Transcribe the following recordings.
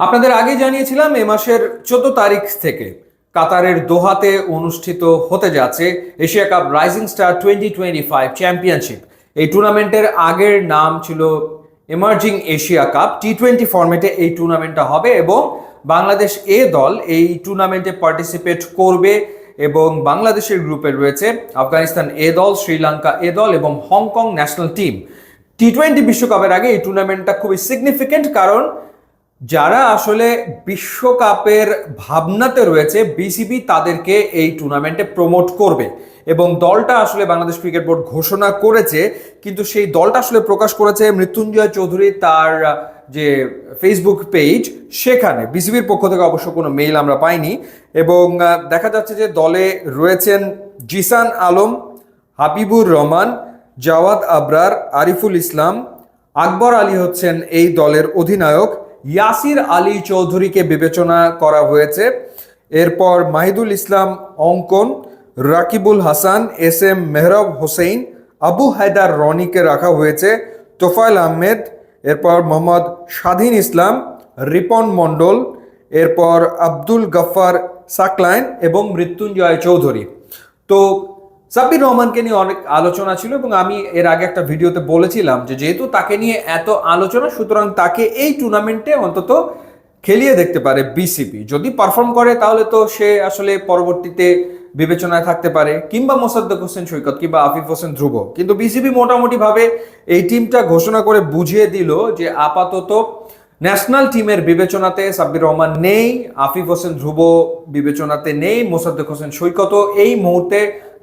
আপনাদের আগে জানিয়েছিলাম, এ মাসের চোদ্দ তারিখ থেকে কাতারের দোহাতে অনুষ্ঠিত হতে যাচ্ছে Asia cup rising star twenty twenty five championship. এই টুর্নামেন্টের আগের নাম ছিল emerging Asia cup. T twenty ফরম্যাটে এই টুর্নামেন্টটা হবে এবং বাংলাদেশ এ দল এই টুর্নামেন্টে পার্টিসিপেট করবে এবং বাংলাদেশের গ্রুপে রয়েছে আফগানিস্তান এ দল, শ্রীলঙ্কা এ দল এবং Hong Kong national team. T twenty বিশ্বকাপের আগে এই টুর্নামেন্টটা খুবই সিগনিফিকেন্ট কারণ যারা আসলে বিশ্বকাপের ভাবনাতে রয়েছে বিসিবি তাদেরকে এই টুর্নামেন্টে প্রমোট করবে এবং দলটা আসলে বাংলাদেশ ক্রিকেট বোর্ড ঘোষণা করেছে, কিন্তু সেই দলটা আসলে প্রকাশ করেছে মৃত্যুঞ্জয় চৌধুরী তার যে ফেসবুক পেজ সেখানে। বিসিবির পক্ষ থেকে অবশ্য কোনো মেইল আমরা পাইনি এবং দেখা যাচ্ছে যে দলে রয়েছেন জিসান আলম, হাবিবুর রহমান, জাওয়াদ আবরার, আরিফুল ইসলাম, আকবর আলী হচ্ছেন এই দলের অধিনায়ক। ইয়াসির আলী চৌধুরীকে বিবেচনা করা হয়েছে। এরপর মাহিদুল ইসলাম অঙ্কন, রাকিবুল হাসান, এস এম মেহরব হোসেন আবু হায়দার রনিকে রাখা হয়েছে। তোফায়েল আহমেদ, এরপর মোহাম্মদ স্বাধীন ইসলাম, রিপন মণ্ডল, এরপর আব্দুল গফার সাকলাইন এবং মৃত্যুঞ্জয় চৌধুরী। তো সাব্বির রহমানকে নিয়ে অনেক আলোচনা ছিল এবং আমি এর আগে একটা ভিডিওতে বলেছিলাম যে যেহেতু তাকে নিয়ে এত আলোচনা, সুতরাং তাকে এই টুর্নামেন্টে অন্তত খেলিয়ে দেখতে পারে বিসিবি যদি পারফর্ম করে, তাহলে তো সে আসলে পরবর্তীতে বিবেচনায় থাকতে পারে। কিংবা মোসাদ্দেক হোসেন সৈকত, কিংবা আফিফ হোসেন ধ্রুব। কিন্তু বিসিবি মোটামুটি ভাবে এই টিমটা ঘোষণা করে বুঝিয়ে দিল যে আপাতত ন্যাশনাল টিমের বিবেচনাতে সাব্বির রহমান নেই, আফিফ হোসেন ধ্রুব বিবেচনাতে নেই, মোসাদ্দেক হোসেন সৈকত এই মুহূর্তে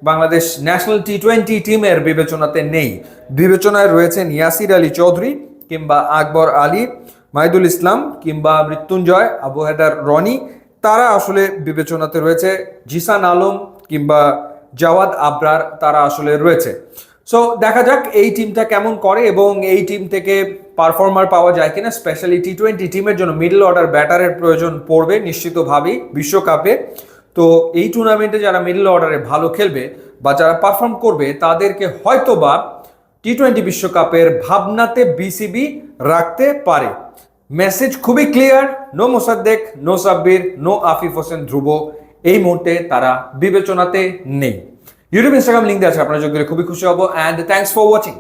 বাংলাদেশ ন্যাশনাল টি টোয়েন্টি টিমের বিবেচনাতে নেই। বিবেচনায় রয়েছেন ইয়াসির আলী চৌধুরী কিংবা আকবর আলী মাইদুল ইসলাম কিংবা মৃত্যুঞ্জয়, আবু হেদার রনি। তারা আসলে বিবেচনাতে রয়েছে। জিসান আলম কিংবা জাওয়াদ আবরার তারা আসলে রয়েছে। সো দেখা যাক এই টিমটা কেমন করে এবং এই টিম থেকে পারফর্মার পাওয়া যায় কিনা স্পেশালি টি টোয়েন্টি টিমের জন্য মিডল অর্ডার ব্যাটারের প্রয়োজন পড়বে নিশ্চিতভাবেই বিশ্বকাপে। তো এই টুর্নামেন্টে যারা মিডল অর্ডারে ভালো খেলবে বা যারা পারফর্ম করবে, তাদেরকে হয়তোবা টি টোয়েন্টি বিশ্বকাপের ভাবনাতে বিসিবি রাখতে পারে। মেসেজ খুবই clear no Mosaddek no Sabbir no Afif Hossain Dhrubo, এই মুহূর্তে তারা বিবেচনাতে নেই। ইউটিউব ইনস্টাগ্রাম লিঙ্ক দেওয়া আছে, আপনারা যোগ দিলে খুবই খুশি হব অ্যান্ড থ্যাংকস ফর ওয়াচিং